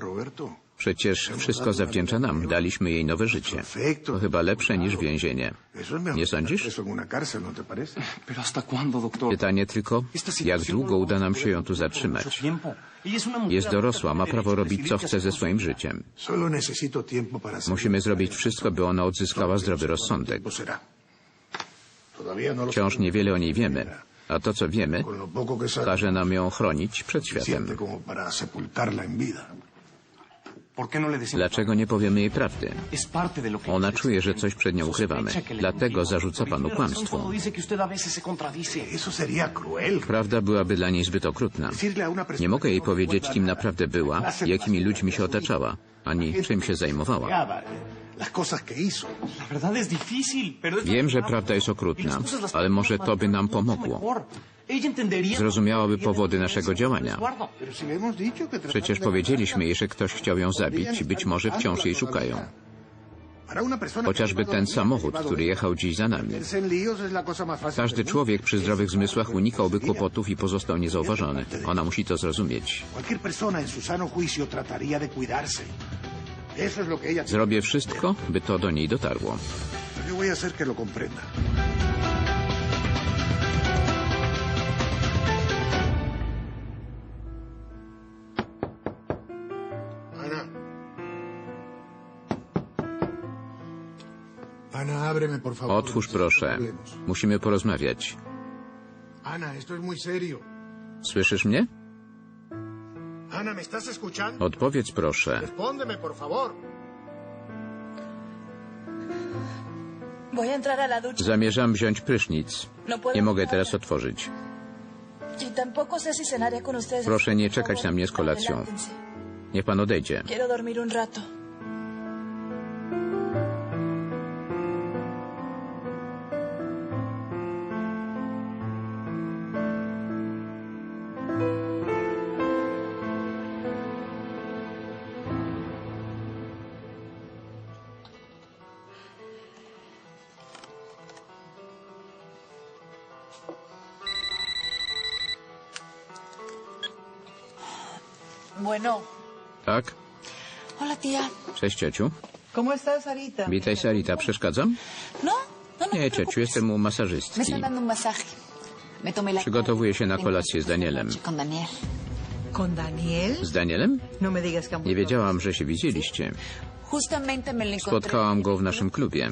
Roberto. Przecież wszystko zawdzięcza nam. Daliśmy jej nowe życie. To chyba lepsze niż więzienie. Nie sądzisz? ¿no. Pytanie tylko, jak długo uda nam się ją tu zatrzymać. Jest dorosła, ma prawo robić co chce ze swoim życiem. Musimy zrobić wszystko, by ona odzyskała zdrowy rozsądek. No Wciąż niewiele o niej wiemy, a to co wiemy, każe nam ją chronić przed światem. Dlaczego nie powiemy jej prawdy? Ona czuje, że coś przed nią ukrywamy. Dlatego zarzuca panu kłamstwo. Prawda byłaby dla niej zbyt okrutna. Nie mogę jej no powiedzieć, kim naprawdę była i jakimi ludźmi się otaczała, ani czym się zajmowała. la Wiem, że prawda jest Y okrutna, las ale może to by nam pomogło. Zrozumiałaby powody naszego działania. Przecież powiedzieliśmy jej, że ktoś chciał ją zabić i być może wciąż jej szukają. Chociażby ten samochód, który jechał dziś za nami. Każdy człowiek przy zdrowych zmysłach unikałby kłopotów i pozostał niezauważony. Ona musi to zrozumieć. Zrobię wszystko, by to do niej dotarło. Yo voy a hacer que lo comprenda. Otwórz proszę. Musimy porozmawiać. Słyszysz mnie? Odpowiedz proszę. Zamierzam wziąć prysznic. No Nie mogę teraz otworzyć. Y. Proszę nie czekać na mnie z kolacją. Niech pan odejdzie. Bueno. Tak? Hola, tía. Cześć, ciociu. ¿Cómo estás, Sarita? Witaj, Sarita. Przeszkadzam? No, no, no. Nie, te ciociu, jestem u Me masażystki. están dando un masaje. Me tomé la Przygotowuję się na kolację z Danielem. con Daniel. ¿Con Daniel? Z Danielem? No me digas que Nie wiedziałam, że się widzieliście. Justamente me lo encontré. Spotkałam go w naszym klubie.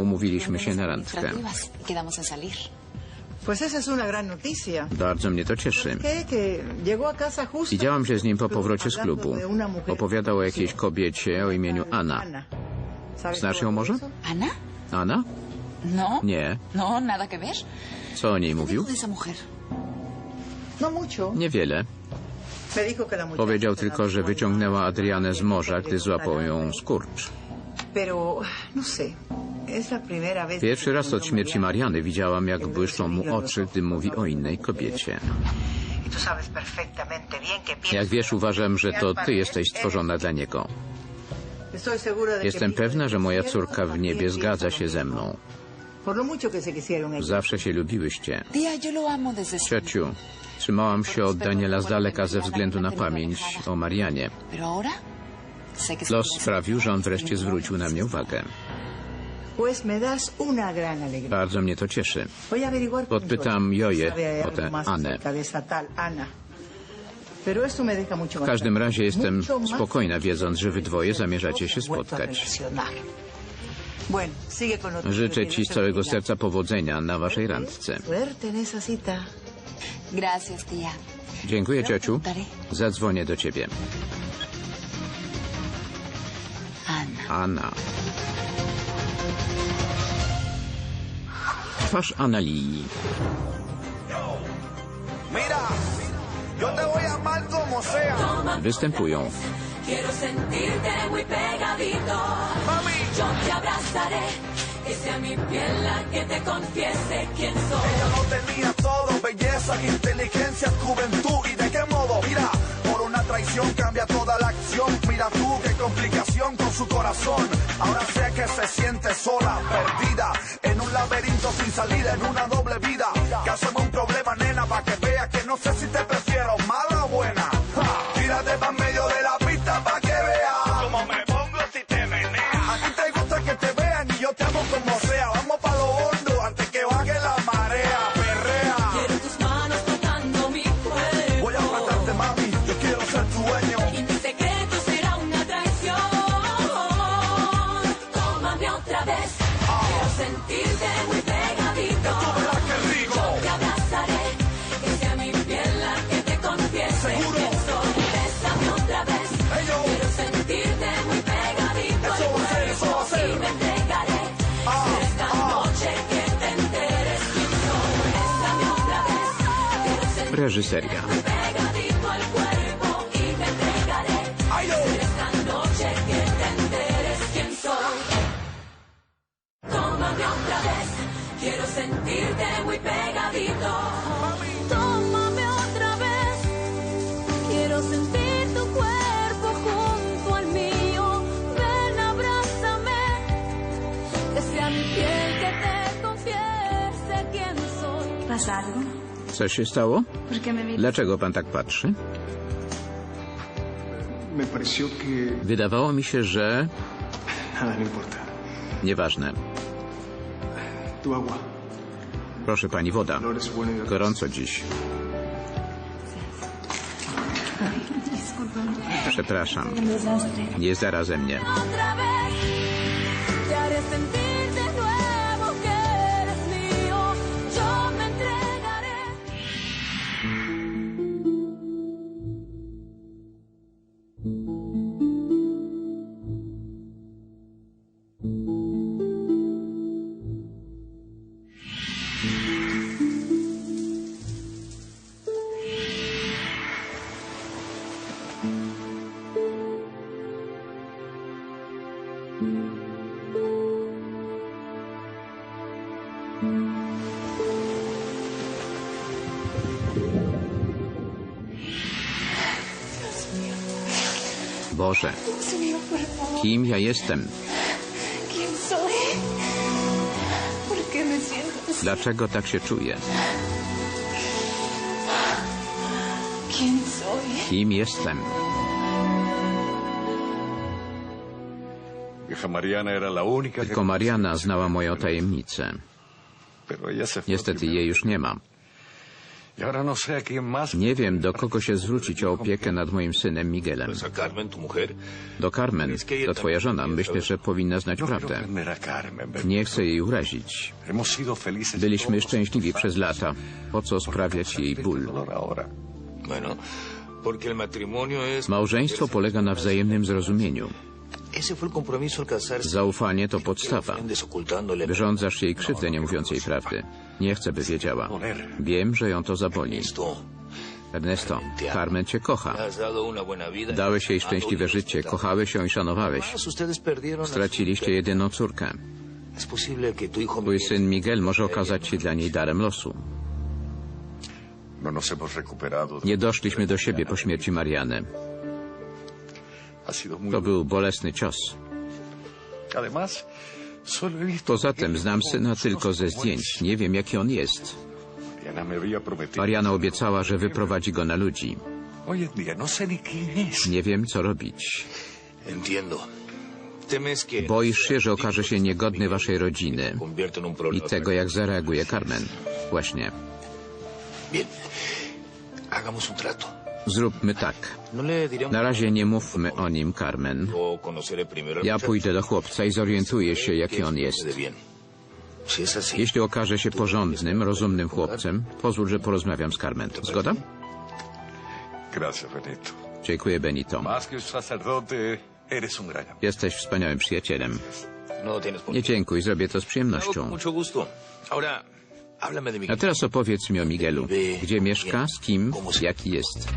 Umówiliśmy się na randkę. quedamos salir. Pues esa es una gran noticia. Bardzo mnie to cieszy. Widziałam się z nim po powrocie z klubu. Opowiadał o jakiejś kobiecie o imieniu Anna. Ana. ¿Sabes Znasz ją może? ¿Ana? Anna? No. Nie. No, nada que ver. Co o niej ¿Qué mówił? No. Niewiele. Powiedział tylko, że wyciągnęła Adrianę z morza, gdy złapał ją skurcz. Pero, no sé. Pierwszy raz od śmierci Mariany widziałam, jak błyszczą mu oczy, gdy mówi o innej kobiecie. Y Jak wiesz, uważam, że to ty jesteś stworzona dla niego. Jestem pewna, że moja córka w niebie zgadza się ze mną. Zawsze się lubiłyście. Ciociu, trzymałam się od Daniela z daleka ze względu na pamięć o Marianie. Los sprawił, że on wreszcie zwrócił na mnie uwagę. Bardzo mnie to cieszy. Podpytam Joję o tę Anę. W każdym razie jestem spokojna, wiedząc, że wy dwoje zamierzacie się spotkać. Życzę ci z całego serca powodzenia na waszej randce. Dziękuję, ciociu. Zadzwonię do ciebie. Ana. Anna. Twarz Analii. Mira, yo te voy a amar como sea. Występują Quiero sentirte muy pegadito. Mami, Yo te abrazaré. Que sea mi piel la que te confiese quién soy. ella lo tenía todo, belleza, inteligencia, juventud y de qué modo. Mira, por una traición cambia toda la acción. Mira tú qué complicación con su corazón. Ahora sé que se siente sola, perdida, en un laberinto sin salida, en una doble vida. Cásame un vez, quiero sentirte muy pegadito. Tómame otra vez, quiero sentir tu cuerpo junto al mío. Ven, abrázame, que sea mi piel que te confiese quién soy. ¿Pasa algo? Co się stało? Dlaczego pan tak patrzy? Wydawało mi się, że... No. Nieważne. Proszę pani, woda. Y Gorąco dziś. Przepraszam. Nie zarazem mnie. Boże, Dios favor. kim ja jestem? Dlaczego tak się czuję? Kim jestem? Tylko Mariana znała moją tajemnicę. Niestety jej już nie ma. Y ahora no sé a quién más... Nie wiem, do kogo się zwrócić o opiekę nad moim synem Miguelem. Do Carmen, to twoja żona. Myślę, że powinna znać prawdę. Nie chcę jej urazić. Byliśmy szczęśliwi przez lata. Po co sprawiać jej ból? Małżeństwo polega na wzajemnym zrozumieniu. Zaufanie to podstawa. Desocultándole. Wyrządzasz jej krzywdę, nie mówiąc jej prawdy. Nie chcę, by wiedziała. Wiem, że ją to zaboli. Esto, Ernesto, Carmen cię kocha. vida. Dałeś jej szczęśliwe życie, kochałeś ją i szanowałeś. Straciliście jedyną córkę. Twój syn Miguel może okazać się dla niej darem losu. No Nie doszliśmy do siebie po śmierci Mariany. To był bolesny cios. Poza tym znam syna tylko ze zdjęć. Nie wiem, jaki on jest. Mariana obiecała, że wyprowadzi go na ludzi. No. Nie wiem, co robić. Boisz się, że okaże się niegodny waszej rodziny i tego, jak zareaguje Carmen. Właśnie. Hagamos un trato. Zróbmy tak. No Na razie nie mówmy o nim, Carmen. Ja pójdę do chłopca i zorientuję się, jaki on jest. Jeśli okaże się porządnym, rozumnym chłopcem, pozwól, że porozmawiam z Carmen. Zgoda? Dziękuję, Benito. Jesteś wspaniałym przyjacielem. no Nie dziękuj, zrobię to z przyjemnością. A teraz opowiedz mi o Miguelu. Gdzie mieszka, z kim, jaki jest.